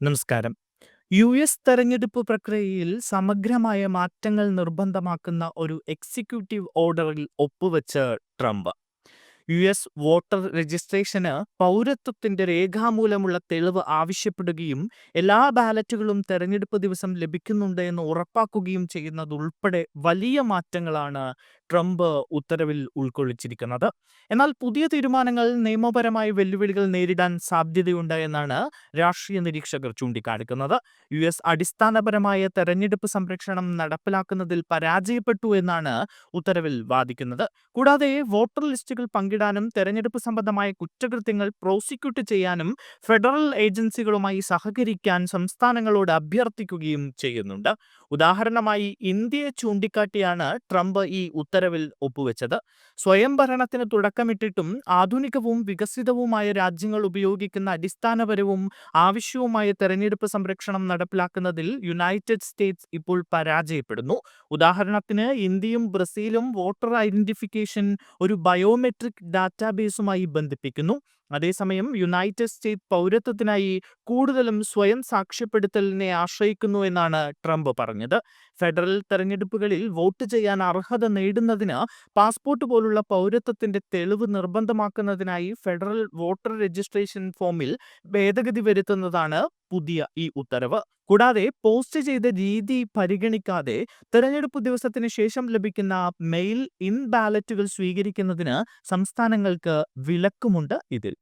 നമസ്കാരം. U S തെരഞ്ഞെടുപ്പ് പ്രക്രിയയിൽ സമഗ്രമായ മാറ്റങ്ങൾ നിർബന്ധമാക്കുന്ന ഒരു എക്സിക്യൂട്ടീവ് ഓർഡറിൽ ഒപ്പുവെച്ച് ട്രംപ്. യു എസ് വോട്ടർ രജിസ്ട്രേഷന് പൗരത്വത്തിന്റെ രേഖാമൂലമുള്ള തെളിവ് ആവശ്യപ്പെടുകയും എല്ലാ ബാലറ്റുകളും തെരഞ്ഞെടുപ്പ് ദിവസം ലഭിക്കുന്നുണ്ട് എന്ന് ഉറപ്പാക്കുകയും ചെയ്യുന്നതുൾപ്പെടെ വലിയ മാറ്റങ്ങളാണ് ട്രംപ് ഉത്തരവിൽ ഉൾക്കൊള്ളിച്ചിരിക്കുന്നത്. എന്നാൽ പുതിയ തീരുമാനങ്ങൾ നിയമപരമായ വെല്ലുവിളികൾ നേരിടാൻ സാധ്യതയുണ്ട് എന്നാണ് രാഷ്ട്രീയ നിരീക്ഷകർ ചൂണ്ടിക്കാണിക്കുന്നത്. യു എസ് അടിസ്ഥാനപരമായ തെരഞ്ഞെടുപ്പ് സംരക്ഷണം നടപ്പിലാക്കുന്നതിൽ പരാജയപ്പെട്ടു എന്നാണ് ഉത്തരവിൽ വാദിക്കുന്നത്. കൂടാതെ വോട്ടർ ലിസ്റ്റുകൾ പങ്കിടാനും തെരഞ്ഞെടുപ്പ് സംബന്ധമായ കുറ്റകൃത്യങ്ങൾ പ്രോസിക്യൂട്ട് ചെയ്യാനും ഫെഡറൽ ഏജൻസികളുമായി സഹകരിക്കാൻ സംസ്ഥാനങ്ങളോട് അഭ്യർത്ഥിക്കുകയും ചെയ്യുന്നുണ്ട്. ഉദാഹരണമായി ഇന്ത്യയെ ചൂണ്ടിക്കാട്ടിയാണ് ട്രംപ് ഈ ഉത്തരവിൽ ഒപ്പുവെച്ചത്. സ്വയംഭരണത്തിന് തുടക്കമിട്ടിട്ടും ആധുനികവും വികസിതവുമായ രാജ്യങ്ങൾ ഉപയോഗിക്കുന്ന അടിസ്ഥാനപരവും ആവശ്യവുമായ തെരഞ്ഞെടുപ്പ് സംരക്ഷണം നടപ്പിലാക്കുന്നതിൽ യുണൈറ്റഡ് സ്റ്റേറ്റ്സ് ഇപ്പോൾ പരാജയപ്പെടുന്നു. ഉദാഹരണത്തിന് ഇന്ത്യയും ബ്രസീലും വോട്ടർ ഐഡന്റിഫിക്കേഷൻ ഒരു ബയോമെട്രിക് ഡാറ്റാബേസുമായി ബന്ധിപ്പിക്കുന്നു. അതേസമയം യുണൈറ്റഡ് സ്റ്റേറ്റ് പൗരത്വത്തിനായി കൂടുതലും സ്വയം സാക്ഷ്യപ്പെടുത്തലിനെ ആശ്രയിക്കുന്നു എന്നാണ് ട്രംപ് പറഞ്ഞത്. ഫെഡറൽ തെരഞ്ഞെടുപ്പുകളിൽ വോട്ട് ചെയ്യാൻ അർഹത നേടുന്നതിന് പാസ്പോർട്ട് പോലുള്ള പൗരത്വത്തിന്റെ തെളിവ് നിർബന്ധമാക്കുന്നതിനായി ഫെഡറൽ വോട്ടർ രജിസ്ട്രേഷൻ ഫോമിൽ ഭേദഗതി വരുത്തുന്നതാണ് പുതിയ ഈ ഉത്തരവ്. കൂടാതെ പോസ്റ്റ് ചെയ്ത രീതി പരിഗണിക്കാതെ തെരഞ്ഞെടുപ്പ് ദിവസത്തിന് ശേഷം ലഭിക്കുന്ന മെയിൽ ഇൻ ബാലറ്റുകൾ സ്വീകരിക്കുന്നതിന് സംസ്ഥാനങ്ങൾക്ക് വിലക്കുമുണ്ട് ഇതിൽ.